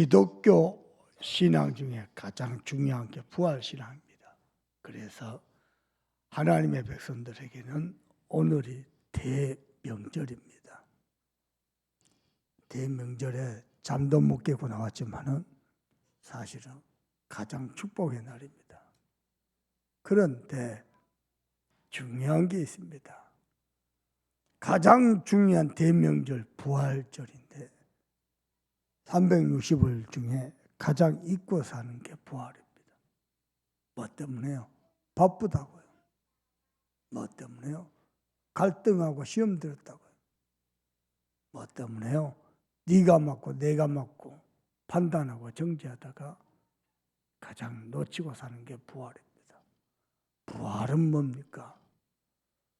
기독교 신앙 중에 가장 중요한 게 부활 신앙입니다. 그래서 하나님의 백성들에게는 오늘이 대명절입니다. 대명절에 잠도 못 깨고 나왔지만은 사실은 가장 축복의 날입니다. 그런데 중요한 게 있습니다. 가장 중요한 대명절 부활절인데 360일 중에 가장 잊고 사는 게 부활입니다. 뭐 때문에요? 바쁘다고요. 뭐 때문에요? 갈등하고 시험 들었다고요. 뭐 때문에요? 네가 맞고 내가 맞고 판단하고 정지하다가 가장 놓치고 사는 게 부활입니다. 부활은 뭡니까?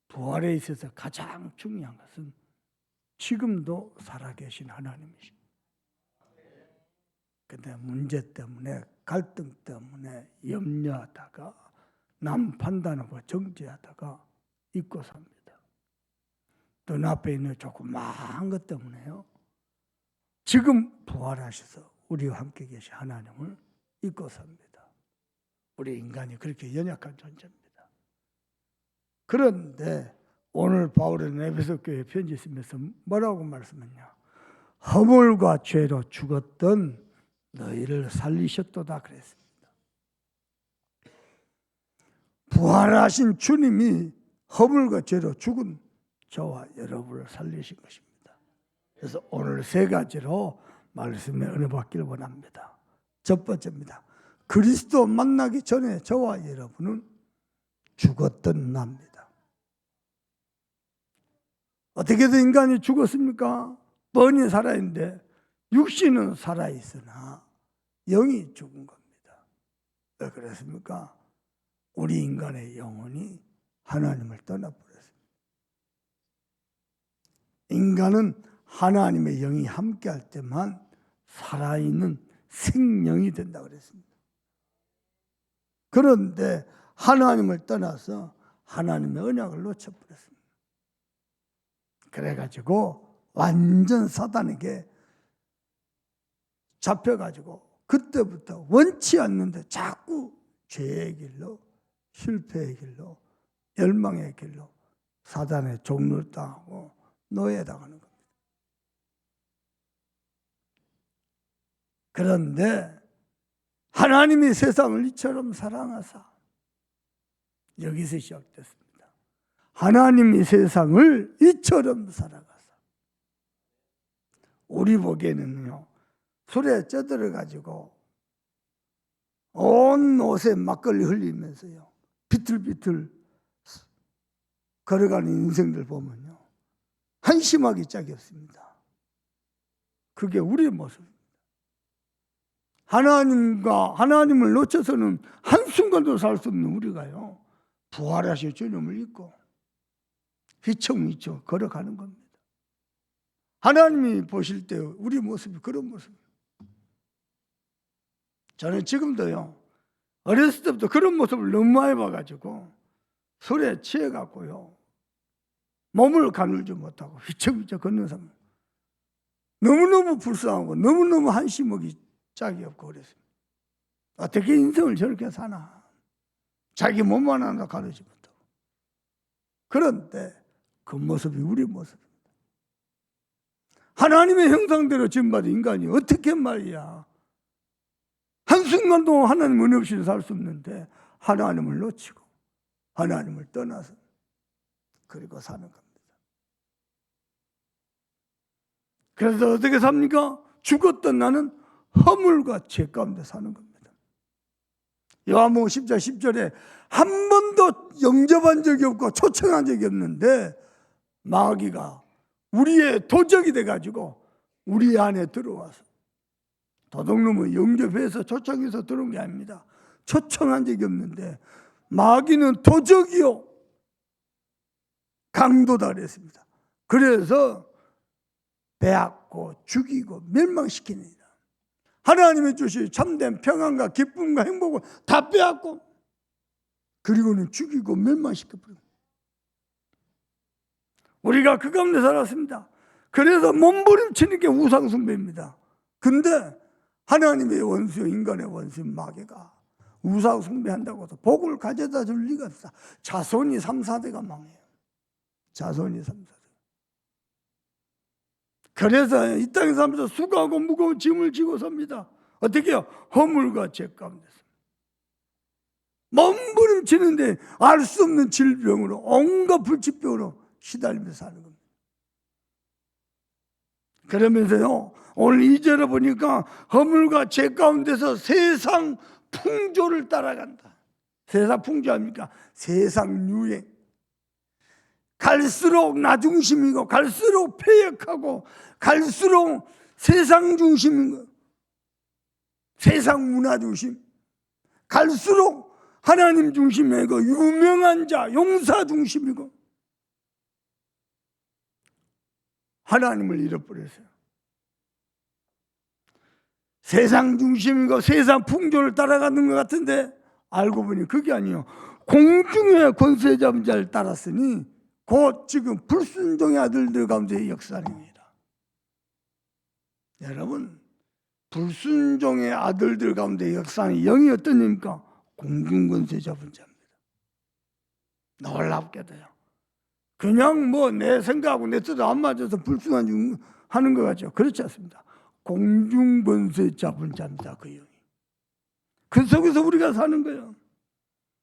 부활에 있어서 가장 중요한 것은 지금도 살아계신 하나님이십니다. 근데 문제 때문에 갈등 때문에 염려하다가 남 판단하고 정지하다가 잊고 삽니다. 눈앞에 있는 조그마한 것 때문에요. 지금 부활하셔서 우리와 함께 계신 하나님을 잊고 삽니다. 우리 인간이 그렇게 연약한 존재입니다. 그런데 오늘 바울은 에베소 교회 편지 쓰면서 뭐라고 말씀했냐? 허물과 죄로 죽었던 너희를 살리셨도다 그랬습니다. 부활하신 주님이 허물과 죄로 죽은 저와 여러분을 살리신 것입니다. 그래서 오늘 세 가지로 말씀에 은혜 받기를 원합니다. 첫 번째입니다. 그리스도 만나기 전에 저와 여러분은 죽었던 납니다. 어떻게 든 인간이 죽었습니까? 뻔히 살아있는데 육신은 살아있으나 영이 죽은 겁니다. 왜 그랬습니까? 우리 인간의 영혼이 하나님을 떠나버렸습니다. 인간은 하나님의 영이 함께할 때만 살아있는 생명이 된다 그랬습니다. 그런데 하나님을 떠나서 하나님의 언약을 놓쳐버렸습니다. 그래가지고 완전 사단에게 잡혀가지고 그때부터 원치 않는데 자꾸 죄의 길로 실패의 길로 열망의 길로 사단의 종를 당하고 노예당하는 겁니다. 그런데 하나님이 세상을 이처럼 사랑하사 여기서 시작됐습니다. 하나님이 세상을 이처럼 사랑하사 우리 보기에는요 술에 쪄들어 가지고 온 옷에 막걸리 흘리면서요 비틀비틀 걸어가는 인생들 보면요 한심하기 짝이 없습니다. 그게 우리의 모습입니다. 하나님과 하나님을 놓쳐서는 한순간도 살 수 없는 우리가요. 부활하실 주님을 잊고 휘청휘청 걸어가는 겁니다. 하나님이 보실 때 우리 모습이 그런 모습입니다. 저는 지금도요. 어렸을 때부터 그런 모습을 너무 많이 봐가지고 술에 취해갖고요. 몸을 가눌지 못하고 휘청휘청 걷는 사람 너무너무 불쌍하고 너무너무 한심하기 짝이 없고 그랬습니다. 어떻게 인생을 저렇게 사나? 자기 몸만 하나 가르지 못하고. 그런데 그 모습이 우리 모습입니다. 하나님의 형상대로 지음받은 인간이 어떻게 말이야. 동안 하나님 은혜 없이는 살수 없는데 하나님을 놓치고 하나님을 떠나서 그리고 사는 겁니다. 그래서 어떻게 삽니까? 죽었던 나는 허물과 죄 가운데 사는 겁니다. 요한복음 10장 10절에 한 번도 영접한 적이 없고 초청한 적이 없는데 마귀가 우리의 도적이 돼 가지고 우리 안에 들어와서 도둑놈은 영접해서 초청해서 들어온 게 아닙니다. 초청한 적이 없는데 마귀는 도적이요 강도다 그랬습니다. 그래서 빼앗고 죽이고 멸망시키니다 하나님이 주신 참된 평안과 기쁨과 행복을 다 빼앗고 그리고는 죽이고 멸망시켜버립니다. 우리가 그 가운데 살았습니다. 그래서 몸부림치는 게 우상숭배입니다. 근데 하나님의 원수, 인간의 원수 마귀가 우상 숭배한다고 해서 복을 가져다 줄 리가 없어. 자손이 3, 4대가 망해요. 자손이 3, 4대. 그래서 이 땅에 살면서 수고하고 무거운 짐을 지고 삽니다. 어떻게 해요? 허물과 죄 가운데서. 몸부림치는데 알 수 없는 질병으로 온갖 불치병으로 시달리면서 사는 겁니다. 그러면서요 오늘 이절에 보니까 허물과 죄 가운데서 세상 풍조를 따라간다. 세상 풍조 아닙니까? 세상 유행. 갈수록 나 중심이고 갈수록 폐역하고 갈수록 세상 중심인 거. 세상 문화 중심. 갈수록 하나님 중심이고 유명한 자, 용사 중심이고 하나님을 잃어버렸어요. 세상 중심이고 세상 풍조를 따라가는 것 같은데 알고 보니 그게 아니에요. 공중의 권세 잡은 자를 따랐으니 곧 지금 불순종의 아들들 가운데의 역사입니다. 여러분 불순종의 아들들 가운데 역사는 영이 어떤 입니까? 공중권세 잡은 자입니다. 놀랍게도요. 그냥 뭐 내 생각하고 내 뜻도 안 맞아서 불순한 중 하는 것 같죠. 그렇지 않습니다. 공중권세 잡은 자입니다. 그 영이. 그 속에서 우리가 사는 거예요.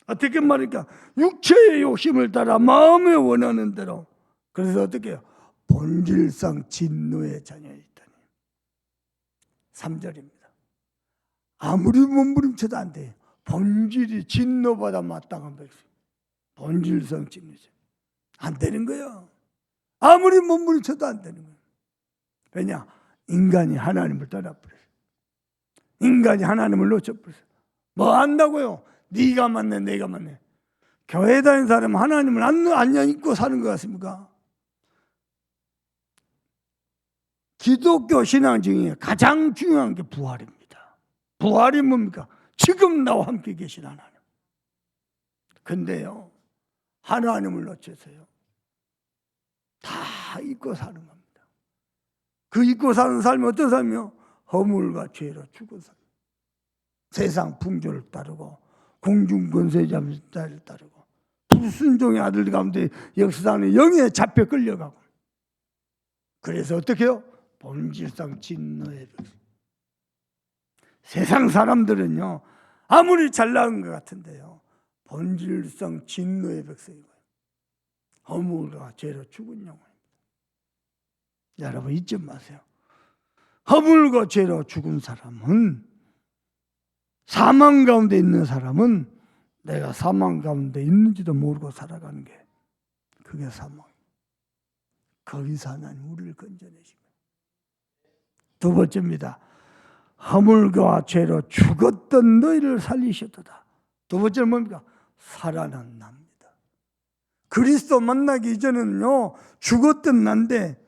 어떻게 말일까? 육체의 욕심을 따라 마음에 원하는 대로. 그래서 어떻게 해요? 본질상 진노의 자녀이다니. 3절입니다. 아무리 몸부림쳐도 안 돼요. 본질이 진노보다 마땅한 백성. 본질상 진노죠. 안 되는 거예요. 아무리 몸부림쳐도 안 되는 거예요. 왜냐? 인간이 하나님을 떠나버렸어요. 인간이 하나님을 놓쳐버렸어요. 뭐 안다고요? 네가 맞네, 내가 맞네. 교회 다니는 사람 하나님을 안, 안 잊고 사는 것 같습니까? 기독교 신앙 중에 가장 중요한 게 부활입니다. 부활이 뭡니까? 지금 나와 함께 계신 하나님. 근데요, 하나님을 놓쳐서요, 다 잊고 사는 겁니다. 그 잊고 사는 삶이 어떤 삶이요? 허물과 죄로 죽은 삶. 세상 풍조를 따르고 공중 권세자를 따르고 불순종의 아들 가운데 역사하는 영에 잡혀 끌려가고 그래서 어떻게 해요? 본질상 진노의. 세상 사람들은요 아무리 잘나은 것 같은데요 본질상 진노의 백성이고요 허물과 죄로 죽은 영혼입니다 여러분 잊지 마세요 허물과 죄로 죽은 사람은 사망 가운데 있는 사람은 내가 사망 가운데 있는지도 모르고 살아가는 게 그게 사망. 거기서 하나님 우리를 건져내십니다. 두 번째입니다. 허물과 죄로 죽었던 너희를 살리셨도다. 두 번째는 뭡니까? 살아난답니다. 그리스도 만나기 이전에는요 죽었던 난데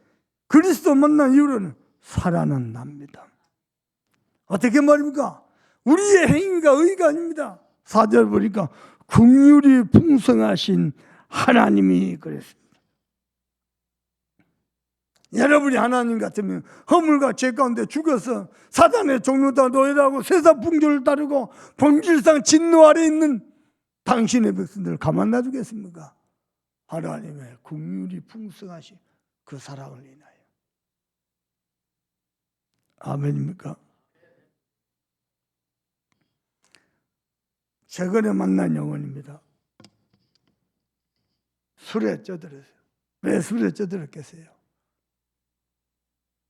그리스도 만난 이후로는 살아난답니다. 어떻게 말입니까? 우리의 행위가 의가 아닙니다. 사절 보니까 긍휼이 풍성하신 하나님이 그랬습니다. 여러분이 하나님 같으면 허물과 죄 가운데 죽어서 사단의 종로다 노예라고 세상 풍조를 따르고 본질상 진노 아래 있는 당신의 백성들을 가만 놔두겠습니까? 하나님의 긍휼이 풍성하신 그 사랑을 인하여 아멘입니까? 최근에 만난 영혼입니다. 술에 쪄들었어요. 왜 술에 쪄들었겠어요?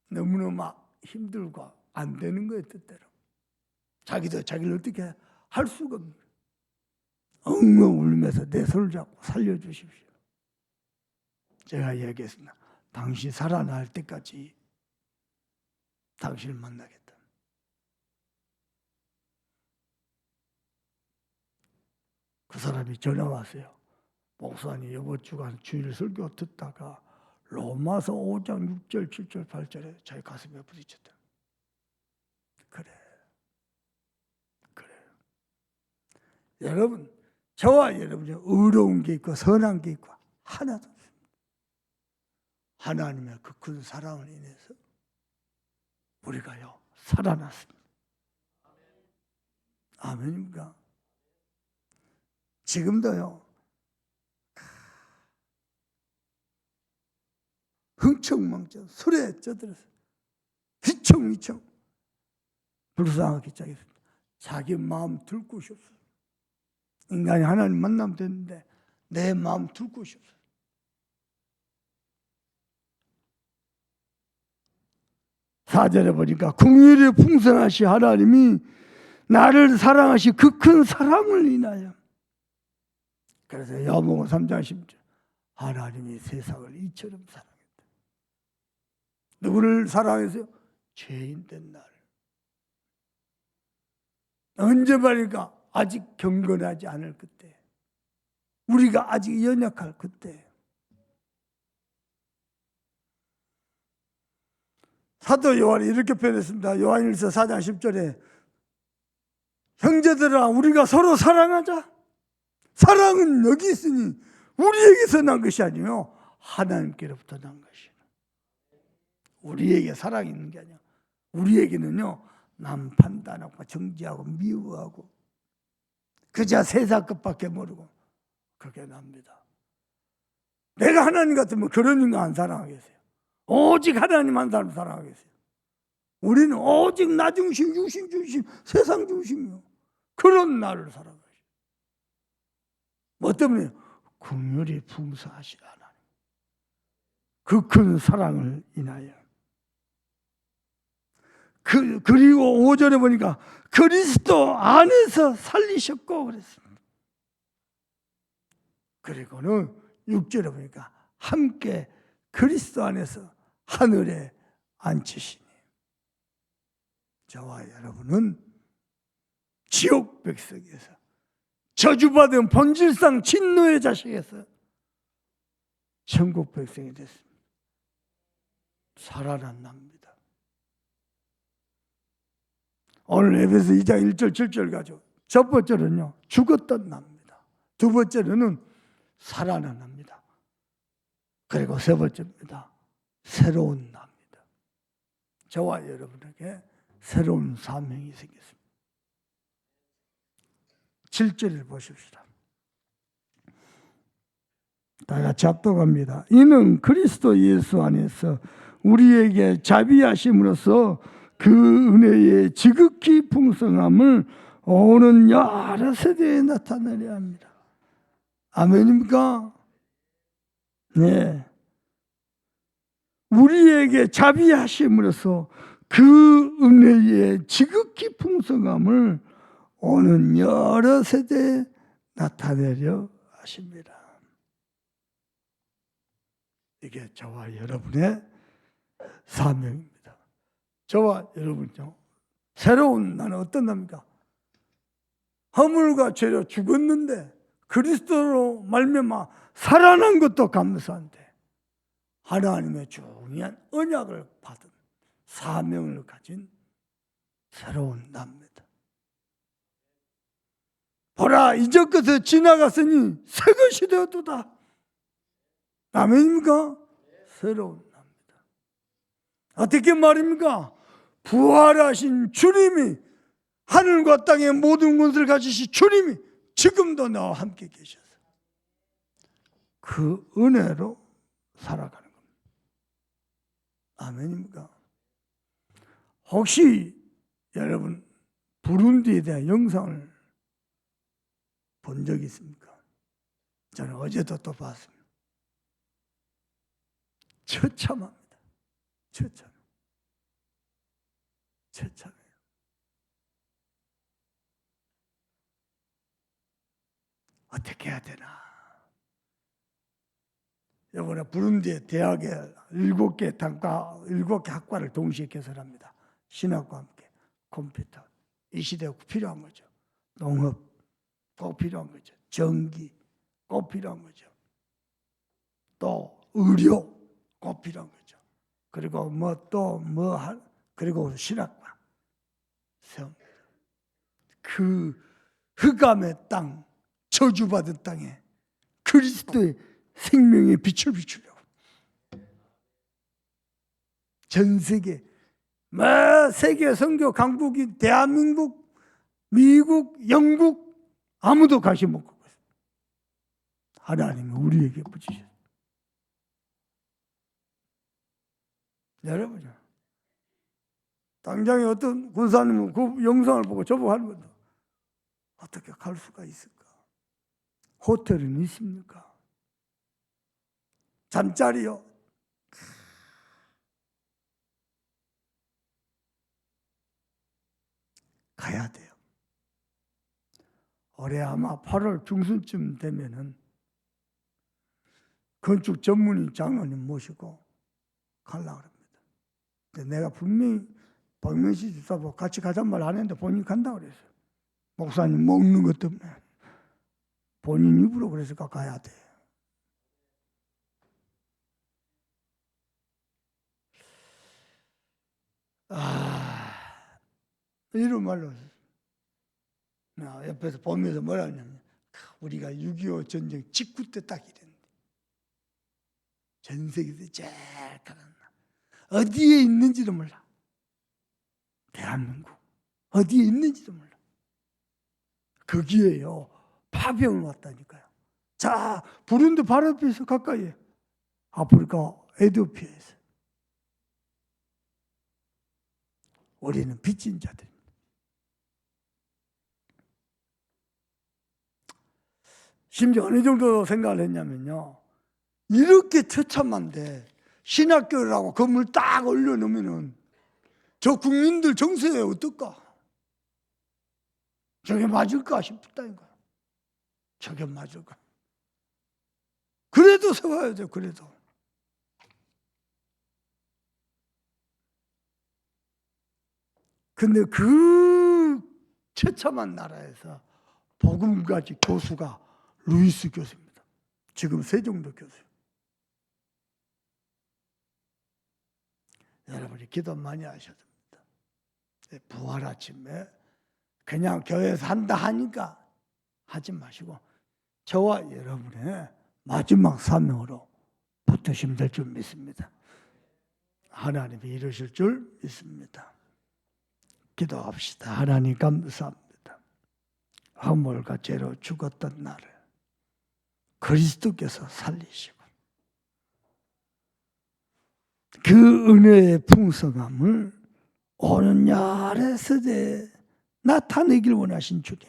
너무너무 막 힘들고 안 되는 거예요, 뜻대로. 자기도 자기를 어떻게 할 수가 없는 거예요. 엉엉 울면서 내 손을 잡고 살려주십시오. 제가 얘기했습니다. 당신 살아날 때까지 당신을 만나겠다. 그 사람이 전화 왔어요. 목사님 이번 주간 주일 설교 듣다가 로마서 5장 6절, 7절, 8절에 자기 가슴에 부딪혔다. 그래. 그래. 여러분, 저와 여러분이 의로운 게 있고 선한 게 있고 하나도 없습니다. 하나님의 그 큰 사랑을 인해서 우리가요 살아났습니다. 아멘입니까? 지금도요. 흥청망청 술에 쪄들어서 휘청휘청 불쌍하게 짜겠습니다. 자기 마음 둘 곳이 없어요. 인간이 하나님 만나면 되는데 내 마음 둘 곳이 없어요. 사절에 보니까 궁일이 풍성하시 하나님이 나를 사랑하시 그 큰 사랑을 인하여 그래서 여봉 3장 10절 하나님이 세상을 이처럼 사랑했다. 누구를 사랑해서요? 죄인 된 나를. 언제 말일까? 아직 경건하지 않을 그때. 우리가 아직 연약할 그때. 사도 요한이 이렇게 표현했습니다. 요한일서 4장 10절에 형제들아 우리가 서로 사랑하자. 사랑은 여기 있으니 우리에게서 난 것이 아니요 하나님께로부터 난 것이요. 우리에게 사랑이 있는 게 아니야. 우리에게는요 남 판단하고 정지하고 미워하고 그저 세상 것밖에 모르고 그게 납니다. 내가 하나님 같으면 그런 인간 안 사랑하겠어요. 오직 하나님 한 사람 사랑하겠어요. 우리는 오직 나 중심, 유심 중심, 세상 중심이요. 그런 나를 사랑하죠. 뭐 때문에? 국률이 풍성하신 하나님. 그 큰 사랑을 인하여. 그, 그리고 5절에 보니까 그리스도 안에서 살리셨고 그랬습니다. 그리고는 6절에 보니까 함께 그리스도 안에서 하늘에 앉히시니 저와 여러분은 지옥 백성에서 저주받은 본질상 진노의 자식에서 천국 백성이 됐습니다. 살아난답니다. 오늘 에베소 2장 1절 7절 가지고 첫 번째는요 죽었던 납니다. 두 번째는 살아난답니다. 그리고 세 번째입니다. 새로운 납니다. 저와 여러분에게 새로운 사명이 생겼습니다. 7절을 보십시다. 다 같이 합독합니다. 이는 그리스도 예수 안에서 우리에게 자비하심으로써 그 은혜의 지극히 풍성함을 오는 여러 세대에 나타내려 합니다. 아멘입니까? 네. 우리에게 자비하심으로써 그 은혜의 지극히 풍성함을 오는 여러 세대에 나타내려 하십니다. 이게 저와 여러분의 사명입니다. 저와 여러분요. 새로운 나는 어떤 납니까? 허물과 죄로 죽었는데 그리스도로 말미암아 살아난 것도 감사한데 하나님의 중요한 언약을 받은 사명을 가진 새로운 납니다. 보라 이전 것을 지나갔으니 새 것이 되었도다. 아멘입니까? 새로운 납니다. 어떻게 말입니까? 부활하신 주님이 하늘과 땅의 모든 것을 가지신 주님이 지금도 나와 함께 계셔서 그 은혜로 살아가는 겁니다. 아멘입니까? 혹시 여러분 부룬디에 대한 영상을 본적 있습니까? 저는 어제도 또 봤습니다. 처참합니다. 처참. 처참해요. 어떻게 해야 되나? 이번에 부룬디의 대학에 일곱 개 단과 일곱 개 학과를 동시에 개설합니다. 신학과 함께 컴퓨터 이 시대에 필요한 거죠. 농업 꼭 필요한 거죠. 전기 꼭 필요한 거죠. 또 의료 꼭 필요한 거죠. 그리고 뭐 또뭐 그리고 신학과 세웁니다. 그 흑암의 땅 저주받은 땅에 그리스도의 생명의 빛을 비추려고 전 세계 뭐 세계 선교 강국인 대한민국 미국, 영국 아무도 관심 못 갖고 있어요. 하나님이 우리에게 붙이셨어요. 여러분, 당장에 어떤 군사님은 그 영상을 보고 저보고 하는 거죠. 어떻게 갈 수가 있을까? 호텔은 있습니까? 잠자리요? 가야 돼요. 올해 아마 8월 중순쯤 되면은 건축 전문인 장로님 모시고 가려고 합니다. 근데 내가 분명히 박명시 집사하고 같이 가잔 말 안 했는데 본인이 간다고 그랬어요. 목사님 먹는 것 때문에. 본인 입으로 그랬을까 가야 돼. 아, 이런 말로 나 옆에서 보면서 뭐라 하냐면 우리가 6.25 전쟁 직후 때 딱 이랬는데 전 세계에서 제일 가난한 나라. 어디에 있는지도 몰라 대한민국. 어디에 있는지도 몰라. 거기에요. 파병을 왔다니까요. 자 부른데 바로 앞에서 가까이에 아프리카 에티오피아에서. 우리는 빚진 자들입니다. 심지어 어느 정도 생각을 했냐면요. 이렇게 처참한데 신학교라고 건물 딱 올려놓으면은 저 국민들 정서에 어떨까? 저게 맞을까 싶다니까. 저게 맞을까? 그래도 세워야 돼, 그래도. 근데 그 처참한 나라에서 복음가지 교수가 루이스 교수입니다. 지금 세종도 교수. 여러분이 기도 많이. 네, 부활 아침에 그냥 교회에서 한다 하니까 하지 마시고 저와 여러분의 마지막 사명으로 붙으시면 될 줄 믿습니다. 하나님이 이루실 줄 믿습니다. 기도합시다. 하나님 감사합니다. 허물과 죄로 죽었던 나를 그리스도께서 살리시고 그 은혜의 풍성함을 오는 여러 세대에 나타내길 원하신 주님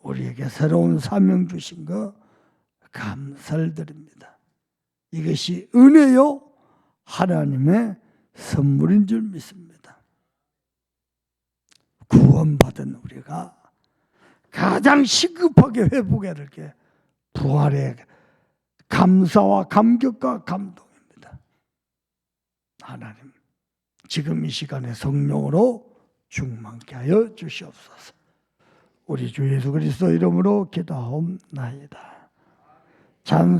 우리에게 새로운 사명 주신 거 감사를 드립니다. 이것이 은혜요 하나님의 선물인 줄 믿습니다. 구원받은 우리가 가장 시급하게 회복해야 될 게 부활의 감사와 감격과 감동입니다. 하나님, 지금 이 시간에 성령으로 충만케 하여 주시옵소서. 우리 주 예수 그리스도 이름으로 기도하옵나이다. 찬